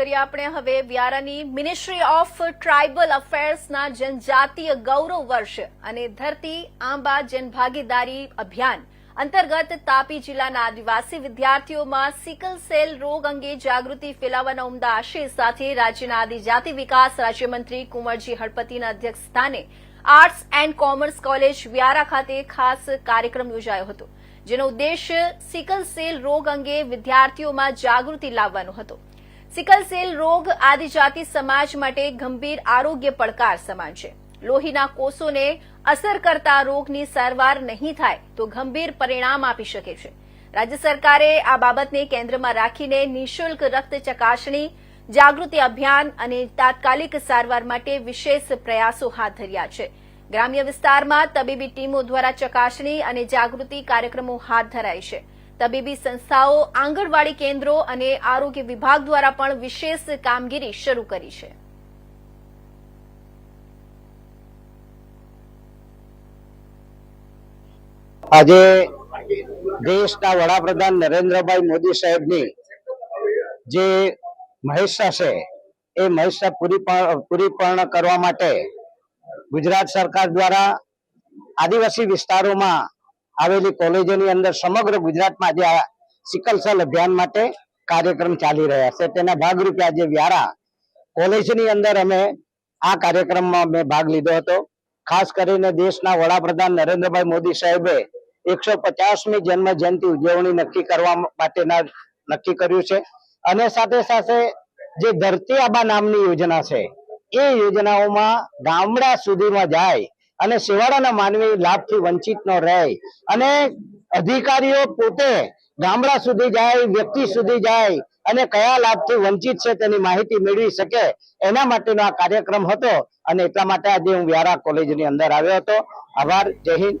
કરીએ આપણે હવે વ્યારાની મિનિસ્ટ્રી ઓફ ટ્રાઇબલ અફેર્સના જનજાતીય ગૌરવ વર્ષ અને ધરતી આંબા જનભાગીદારી અભિયાન અંતર્ગત તાપી જિલ્લાના આદિવાસી વિદ્યાર્થીઓમાં સિકલ સેલ રોગ અંગે જાગૃતિ ફેલાવવાના ઉમદા આશય સાથે રાજ્યના આદિજાતિ વિકાસ રાજ્યમંત્રી કુંવરજી હળપતિના અધ્યક્ષ સ્થાને arts and commerce college Vyara ખાતે ખાસ કાર્યક્રમ યોજાયો હતો, જેનો ઉદ્દેશ્ય સિકલ સેલ રોગ અંગે વિદ્યાર્થીઓમાં જાગૃતિ લાવવાનો હતો. સિકલ સેલ રોગ આદિજાતિ સમાજ માટે ગંભીર આરોગ્ય પડકાર સમાન છે. લોહીના કોષોને અસર કરતા રોગની સારવાર નહીં થાય તો ગંભીર પરિણામ આપી શકે છે. રાજ્ય સરકારે આ બાબતને કેન્દ્રમાં રાખીને નિઃશુલ્ક રક્ત ચકાસણી, જાગૃતિ અભિયાન અને તાત્કાલિક સારવાર માટે વિશેષ પ્રયાસો હાથ ધર્યા છે. ગ્રામ્ય વિસ્તારમાં તબીબી ટીમો દ્વારા ચકાસણી અને જાગૃતિ કાર્યક્રમો હાથ ધરાય છે. તબીબી સંસ્થાઓ, આંગણવાડી કેન્દ્રો અને આરોગ્ય વિભાગ દ્વારા પણ વિશેષ કામગીરી શરૂ કરી છે. આજે દેશના વડાપ્રધાન નરેન્દ્રભાઈ મોદી સાહેબની જે મહેસા છે, એ મહેસા પૂરી પૂરી પૂર્ણ કરવા માટે ગુજરાત સરકાર દ્વારા આદિવાસી વિસ્તારોમાં આવેલી કોલેજોની અંદર સમગ્ર ગુજરાતમાં આજે આ સિકલ સેલ અભિયાન માટે કાર્યક્રમ ચાલી રહ્યા છે. તેના ભાગરૂપે આજે વ્યારા કોલેજની અંદર અમે આ કાર્યક્રમમાં મેં ભાગ લીધો હતો. ખાસ કરીને દેશના વડાપ્રધાન નરેન્દ્રભાઈ મોદી સાહેબે એકસો પચાસમી જન્મ જયંતિ ઉજવણી નક્કી કરવા માટેના નક્કી કર્યું છે. અને સાથે સાથે જે ધરતી આબા નામની યોજના છે, એ યોજનાઓમાં ગામડા સુધીમાં જાય અને શિવાળાના માનવી લાભથી વંચિત ન રહે. અને અધિકારીઓ પોતે ગામડા સુધી જાય, વ્યક્તિ સુધી જાય અને કયા લાભથી વંચિત છે તેની માહિતી મેળવી શકે એના માટેનો આ કાર્યક્રમ હતો. અને એટલા માટે આજે હું વ્યારા કોલેજની અંદર આવ્યો હતો. આભાર. જય હિન્દ.